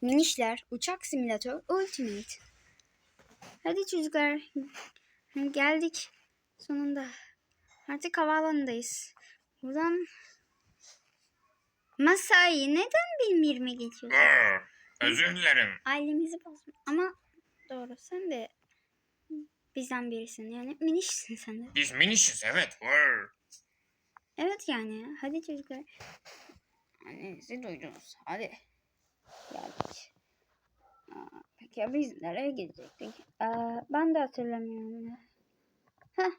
Minişler, uçak simülatör, ultimate. Hadi çocuklar. Geldik. Sonunda. Artık havaalanındayız. Buradan Masai neden benim yerime geçiyorsun? Özür dilerim. Ailemizi bozma. Ama doğru sen de bizden birisin. Yani minişsin sen de. Biz minişiz evet. Brr. Evet yani. Hadi çocuklar. Annenizi duydunuz. Hadi. Geldik. Ya biz nereye gidecektik? Aa, ben de hatırlamıyorum. Heh.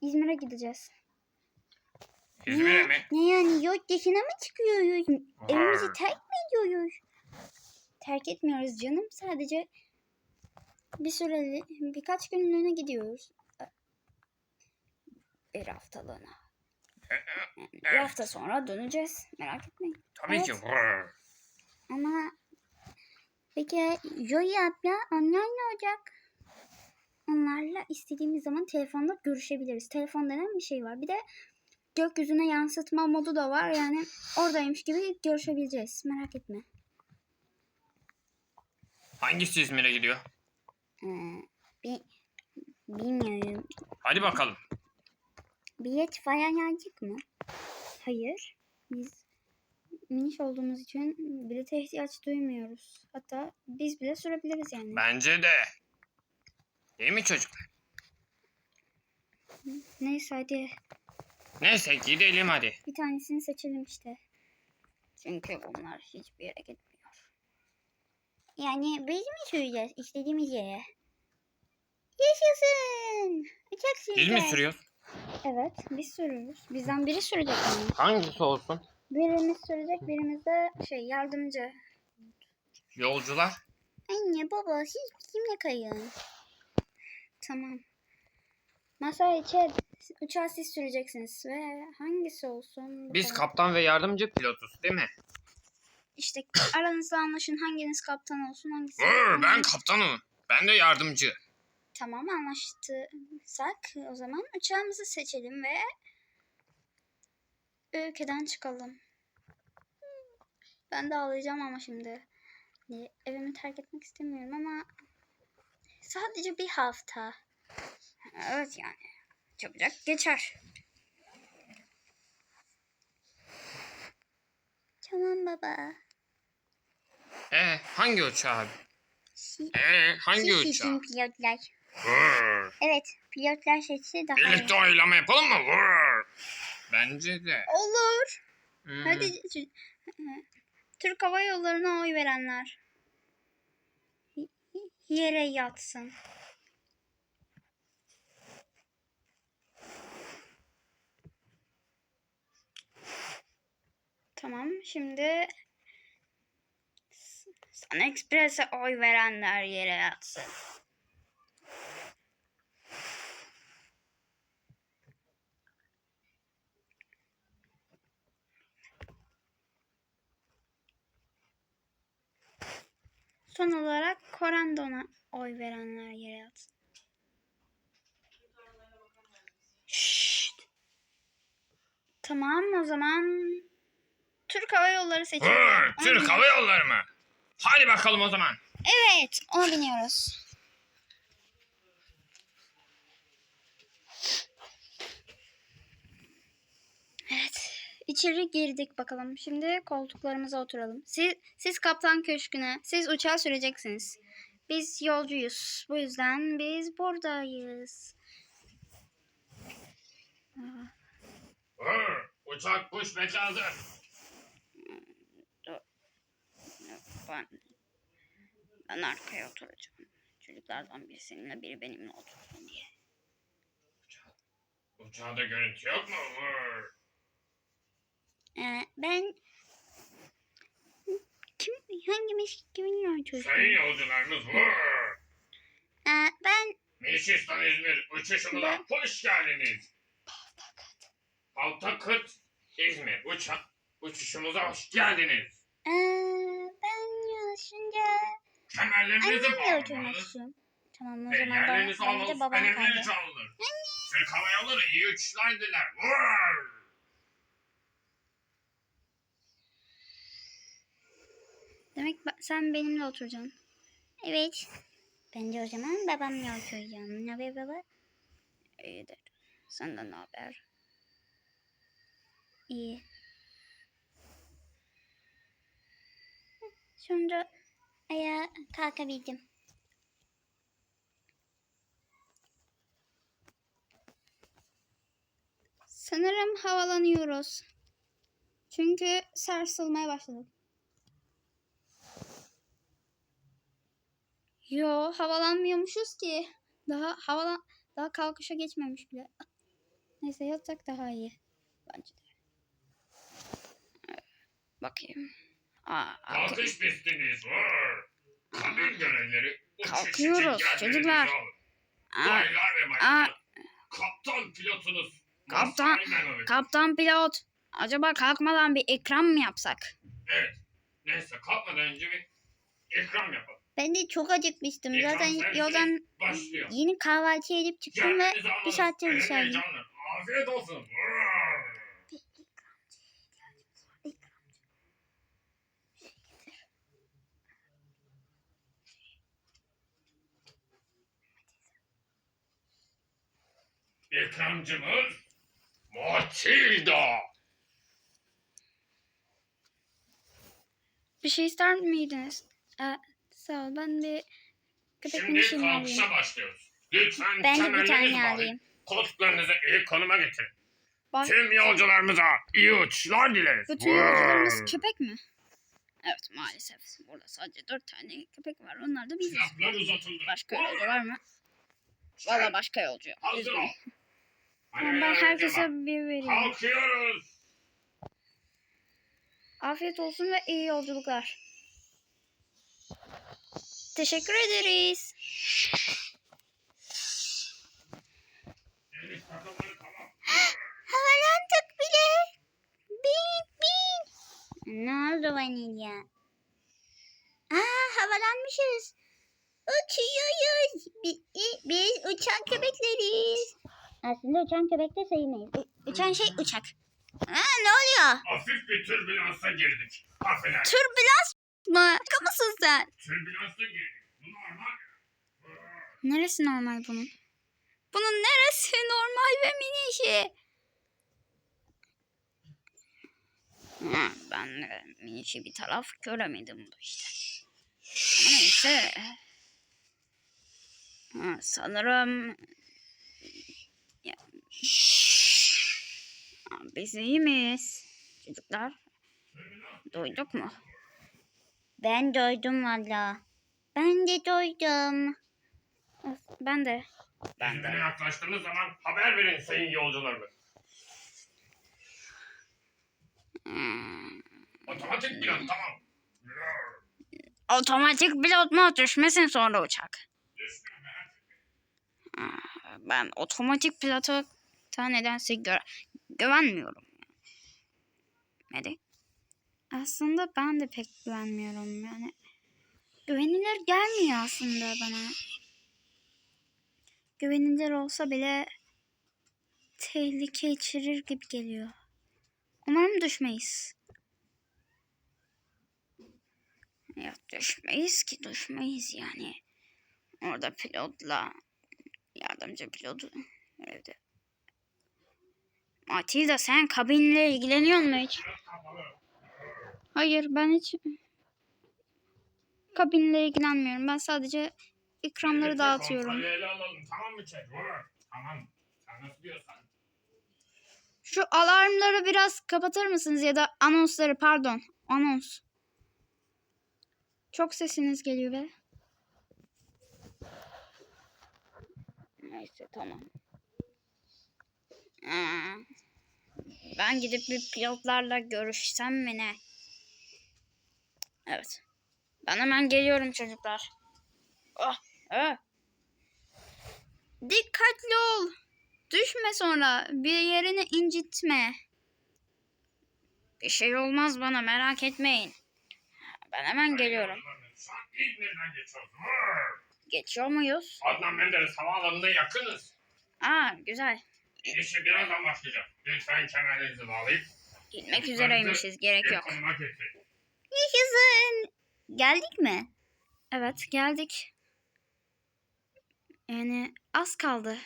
İzmir'e gideceğiz. İzmir'e mi? Ne yani yurt dışına mı çıkıyoruz? Evimizi terk mi ediyoruz? Terk etmiyoruz canım. Sadece bir süreli birkaç günlüğüne gidiyoruz. Bir haftalığına. Bir Evet. hafta sonra döneceğiz. Merak etmeyin. Tabii Evet. ki. Ama peki Joey abla onlar ne olacak? Onlarla istediğimiz zaman telefonda görüşebiliriz. Telefon denen bir şey var. Bir de gökyüzüne yansıtma modu da var. Yani oradaymış gibi görüşebileceğiz. Merak etme. Hangisi İzmir'e gidiyor? Ee, bir, bilmiyorum. Hadi bakalım. Bilet falan aldık mı? Hayır. Biz miniş olduğumuz için bilete ihtiyaç duymuyoruz. Hatta biz bile sürebiliriz yani. Bence de. Değil mi çocuklar? Neyse hadi Neyse gidelim hadi. bir tanesini seçelim işte. Çünkü bunlar hiçbir yere gitmiyor. Yani biz mi süreceğiz istediğimiz yere? Yaşasın! Uçak Biz süreceğiz. mi sürüyoruz? Evet biz sürüyoruz. Bizden biri sürecek yani. Hangisi olsun? Birimiz sürecek birimiz de şey yardımcı. Yolcular. Anne baba siz kimle kayın? Tamam. Masa içe uçağı siz süreceksiniz ve hangisi olsun? Biz bakalım. kaptan ve yardımcı pilotuz değil mi? İşte aranızda anlaşın hanginiz kaptan olsun hangisi. Brr, ben kaptanım. Ben de yardımcı. Tamam anlaştıysak o zaman uçağımızı seçelim ve ülkeden çıkalım. Ben de ağlayacağım ama şimdi. Hani evimi terk etmek istemiyorum ama sadece bir hafta. Evet yani. Çabucak geçer. Tamam baba. Ee, hangi uçağı abi? Si- Ee, hangi uçağı? seçin pilotlar. Brr. Evet pilotlar seçse daha iyi. Birlikte oylama yapalım mı? Bence de. Olur. Hmm. Hadi Türk Hava Yolları'na oy verenler. Yere yatsın. Tamam şimdi Sun Express'e oy verenler yere yatsın. Son olarak Korandon'a oy verenler yere yatsın. Şşt. Tamam o zaman Türk Hava Yolları. Brr, Ona Türk Hava Yolları mı? Hadi bakalım o zaman. Evet ona biniyoruz. Evet. İçeri girdik bakalım. Şimdi koltuklarımıza oturalım. Siz, siz kaptan köşküne, siz uçağı süreceksiniz. Biz yolcuyuz. Bu yüzden biz buradayız. Brr, uçak kuş hazır. Ben, ben arkaya oturacağım. Çocuklardan biri seninle biri benimle otursun diye. Uçağda görüntü yok mu? Brr. Ee, ben kim hangimiz kimin yolcusu? Sayın yolcularımız brr. Ee, ben Mişistan İzmir uçuşumuza hoş geldiniz. Altakıt İzmir uçak uçuşumuza hoş geldiniz. ee, ben yaşınca Kemerlerinizi annemle oturmak bağlamanız istiyorum. Tamam o ve zaman ben, yerlerinizi ben de almanız babam önemli kaldı. olunur. Türk Hava Yolları iyi uçuşlar diler. Demek sen benimle oturacaksın. Evet. Ben de o zaman babamla oturacağım. Ne haber baba? İyidir. Senden ne haber? İyi. Sonra ayağa kalkabildim. Sanırım havalanıyoruz. Çünkü sarsılmaya başladık. Yo havalanmıyormuşuz ki. Daha havalan daha kalkışa geçmemiş bile. Neyse yatsak daha iyi. Bence de. Bakayım. Aa, Kalkış pistiniz. Vur. Kabin görevleri. uçuş için Kalkıyoruz yerlerinizi çocuklar. Aa, aa. Kaptan pilotunuz. Kaptan- kaptan pilot. Acaba kalkmadan bir ikram mı yapsak? Evet. Neyse kalkmadan önce bir ikram yapalım. Ben de çok acıkmıştım. İkram Zaten yoldan Başlıyor. yeni kahvaltı edip çıktım ve bir saattir dışarıdayım. Afiyet olsun. İkramcımız Matilda. Bir şey ister miydiniz? Ee, sağ ol. Ben bir köpek Şimdi minişini alayım. kalkışa başlıyoruz. Lütfen Ben de bir tane bağlayın. alayım. Koltuklarınızı iyi konuma getirin. Bak, Tüm yolcularımıza iyi uçuşlar dileriz. bütün yolcularımız köpek mi? Evet maalesef. Burada sadece dört tane köpek var. Onlar da biziz. Silahlar uzatıldı. Başka yolcu var mı? Valla başka yolcu yok. Hazır ol. Üzgünüm. Ben herkese bir vereyim. Kalkıyoruz. Afiyet olsun ve iyi yolculuklar. Teşekkür ederiz. Havalandık bile. Bin bin. Ne oldu vanilya? Aa havalanmışız. Uçuyoruz. Biz, biz uçan köpekleriz. Aslında uçan köpek de sayılmayız. uçan şey uçak. Aa, ne oluyor? Hafif bir türbülansa girdik. Affedersin. Türbülans mı? Şaka mısın sen? Vur. Neresi normal bunun? Bunun neresi normal ve minişi? Ben de minişi bir taraf göremedim bu işte. Neyse. Ha, sanırım biz iyi miyiz? Çocuklar doyduk mu? Ben doydum valla. Ben de doydum. Ben de. Bizlere yaklaştığınız zaman haber verin sayın yolcularımız. Hmm. Otomatik pilot tamam. Otomatik pilot mu düşmesin sonra uçak. Düşme Ben otomatik pilota ta nedense gö- güvenmiyorum. Hadi. Aslında ben de pek güvenmiyorum yani. Güvenilir gelmiyor aslında bana. Güvenilir olsa bile tehlike içerir gibi geliyor. Umarım düşmeyiz. Yok düşmeyiz ki düşmeyiz yani. Orada pilotla yardımcı pilotu evde. Matilda sen kabinle ilgileniyor musun hiç? Hayır ben hiç kabinle ilgilenmiyorum. Ben sadece ikramları dağıtıyorum. alalım tamam mı Çek? Tamam. Sen nasıl diyorsan. Şu alarmları biraz kapatır mısınız ya da anonsları pardon. Anons. Çok sesiniz geliyor be. Neyse tamam. Aa, ben gidip bir pilotlarla görüşsem mi ne? Evet. Ben hemen geliyorum çocuklar. Ah, ah. Dikkatli ol. Düşme sonra. Bir yerini incitme. Bir şey olmaz bana merak etmeyin. Ben hemen geliyorum. Geçiyor muyuz? Adnan Menderes havaalanına yakınız. Aa güzel. İnişi birazdan başlayacak. Lütfen kemerlerinizi bağlayıp Gitmek üzereymişiz. Gerek yok. Yaşasın. Geldik mi? Evet geldik. Yani az kaldı.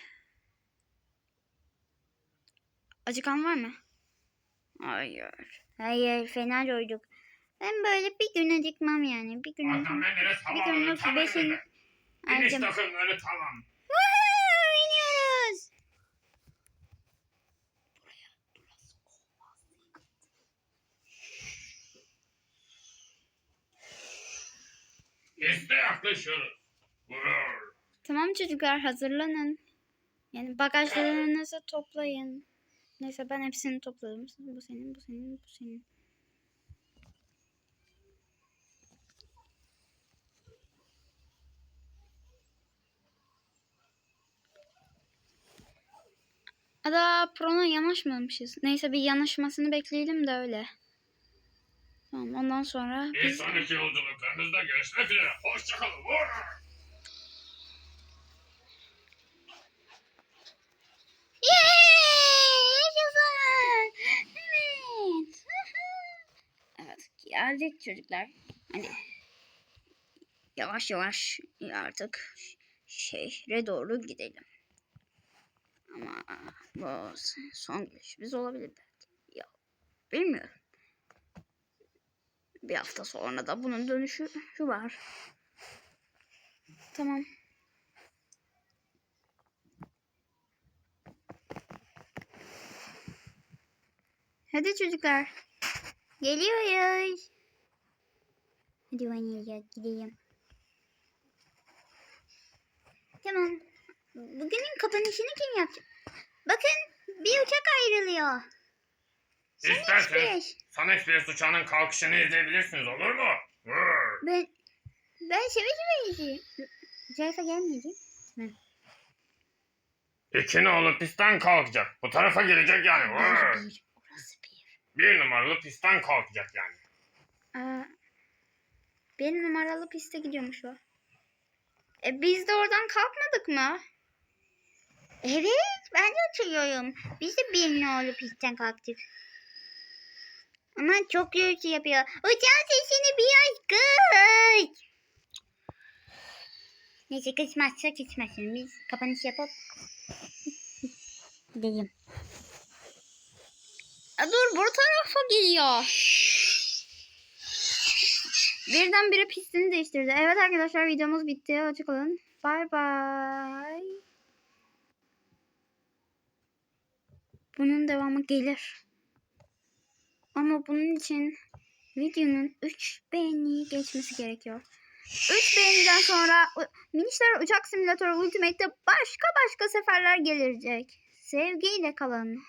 Acıkan var mı? Hayır. Hayır fena doyduk. Ben böyle bir gün acıkmam yani. Bir gün Adamları Bir günlük tamam beşin Ercem. takımları tamam. İşte yaklaşıyoruz. Vurur. Tamam çocuklar hazırlanın. Yani bagajlarınızı toplayın. Neyse ben hepsini topladım. Bu senin, bu senin, bu senin. Ada Pro'na yanaşmamışız. Neyse bir yanaşmasını bekleyelim de öyle. Tamam ondan sonra Bir biz... sonraki yolculuklarınızda görüşmek üzere. Hoşçakalın. Geldik çocuklar. Hadi. Yavaş yavaş artık şehre doğru gidelim. Ama bu son görüşümüz olabilir belki. Ya, bilmiyorum. Bir hafta sonra da bunun dönüşü şu var. Tamam. Hadi çocuklar. Geliyoruz. Hadi vanilya gidelim. Tamam. Bugünün kapanışını kim yapacak? Bakın bir uçak ayrılıyor. İsterseniz. Sun Express uçağının kalkışını izleyebilirsiniz olur mu? Ben ben seve izleyeyim. Zarife gelmedi. İki nolu pistten kalkacak. Bu tarafa gelecek yani. Bir, bir. Orası bir. Bir numaralı pistten kalkacak yani. Aa, bir numaralı piste gidiyormuş o. E, biz de oradan kalkmadık mı? Evet ben de hatırlıyorum. Biz de bir numaralı pistten kalktık. Ama çok gürültü yapıyor. Uçağın sesini biraz kıs. Neyse kısmazsa kısmasın. Biz kapanış yapıp gidelim. Aa, dur bu tarafa geliyor. Birdenbire pistini değiştirdi. Evet arkadaşlar videomuz bitti. Hoşçakalın. Bay bay. Bunun devamı gelir. Ama bunun için videonun 3 beğeni geçmesi gerekiyor. 3 beğeniden sonra Minişler Uçak Simülatörü Ultimate'de başka başka seferler gelecek. Sevgiyle kalın.